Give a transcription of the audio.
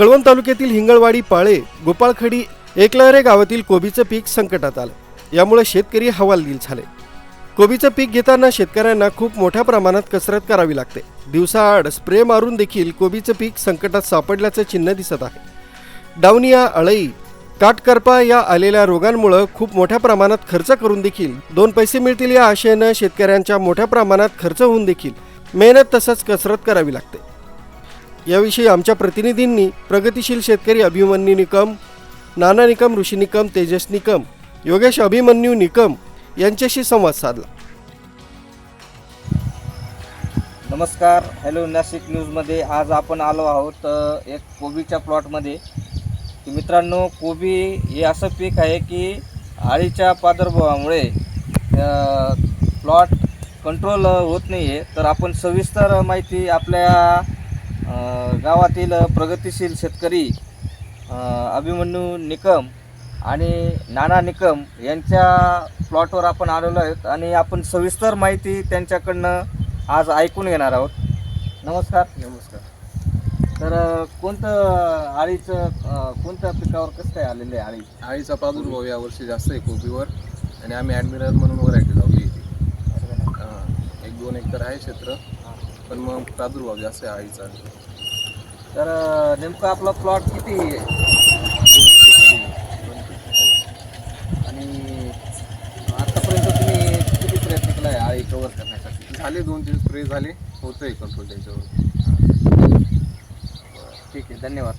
कळवण तालुक्यातील हिंगळवाडी पाळे गोपाळखडी एकलहरे गावातील कोबीचं पीक संकटात आलं. यामुळे शेतकरी हवालदिल झाले. कोबीचं पीक घेताना शेतकऱ्यांना खूप मोठ्या प्रमाणात कसरत करावी लागते. दिवसाआड स्प्रे मारून देखील कोबीचं पीक संकटात सापडल्याचं चिन्ह दिसत आहे. डावनिया अळई काटकरपा या आलेल्या रोगांमुळं खूप मोठ्या प्रमाणात खर्च करून देखील दोन पैसे मिळतील या आशेनं शेतकऱ्यांच्या मोठ्या प्रमाणात खर्च होऊन देखील मेहनत तसंच कसरत करावी लागते. याविषयी आमच्या प्रतिनिधींनी प्रगतिशील शेतकरी अभिमन्यू निकम नाना निकम ऋषी निकम तेजस निकम योगेश अभिमन्यू निकम यांच्याशी संवाद साधला. नमस्कार. हॅलो नाशिक न्यूजमध्ये आज आपण आलो आहोत एक कोबीच्या प्लॉटमध्ये मित्रांनो कोबी हे असं पीक आहे की आळीच्या प्रादुर्भावामुळे प्लॉट कंट्रोल होत नाही आहे तर आपण सविस्तर माहिती आपल्या गावातील प्रगतिशील शेतकरी अभिमन्यू निकम आणि नाना निकम यांच्या प्लॉटवर आपण आलेलो आहोत आणि आपण सविस्तर माहिती त्यांच्याकडनं आज ऐकून घेणार आहोत. नमस्कार. नमस्कार. तर कोणतं आळीचं कोणत्या पिकावर कसं काय आलेलं आहे आळी आळीचा प्रादुर्भाव यावर्षी जास्त आहे कोबीवर आणि आम्ही ॲडमिरल म्हणून व्हरायटी लावली इथे हां एक दोन एकर आहे क्षेत्र पण मग प्रादुर्भाव जास्त आहे आळीचा तर नेमकं आपला प्लॉट किती आहे? आणि आतापर्यंत तुम्ही किती प्रयत्न केला आहे आळी कव्हर करण्यासाठी? झाले दोन तीन स्प्रे झाले. होतं आहे कंट्रोल त्यांच्यावर. ठीक आहे धन्यवाद.